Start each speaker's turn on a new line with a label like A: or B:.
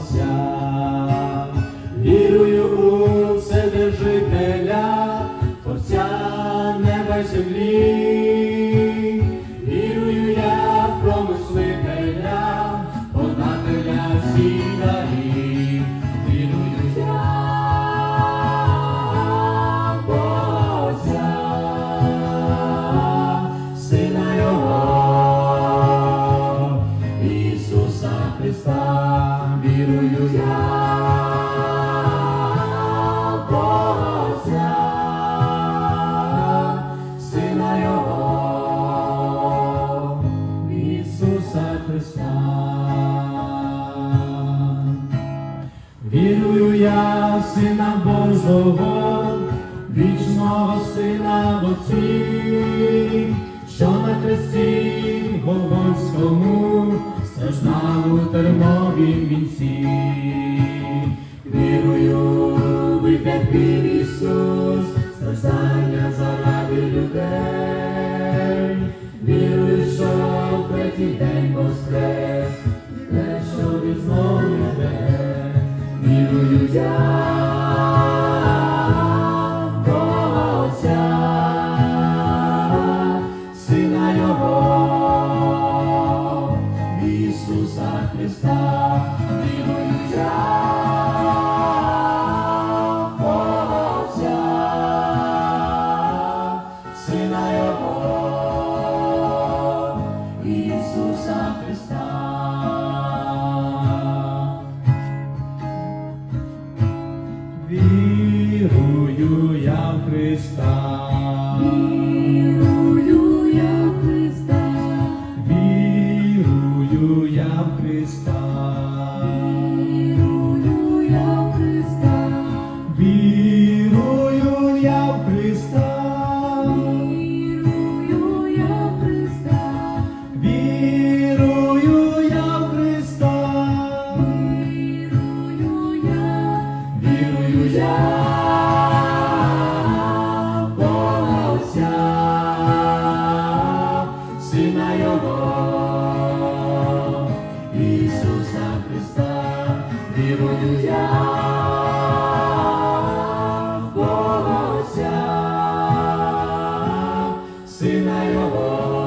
A: сталося, вірую у Вседержителя, Творця неба й землі. Вірую я, в Сина Божого, вічного сина в Отці, що на хресті Голгофському страждав у термовім вінці, вірую, витерпів Ісус, страждання заради людей. Вірую, що в прийде те, що знову йде. Вірую я в Його, Ісуса Христа, Христа. Вірую я в Христа, Вірую я в Христа. вірую я в Христа, Вірую я в Христа. вірую я в Христа, Вірую я в Христа. вірую я, Вірую я Сина Його.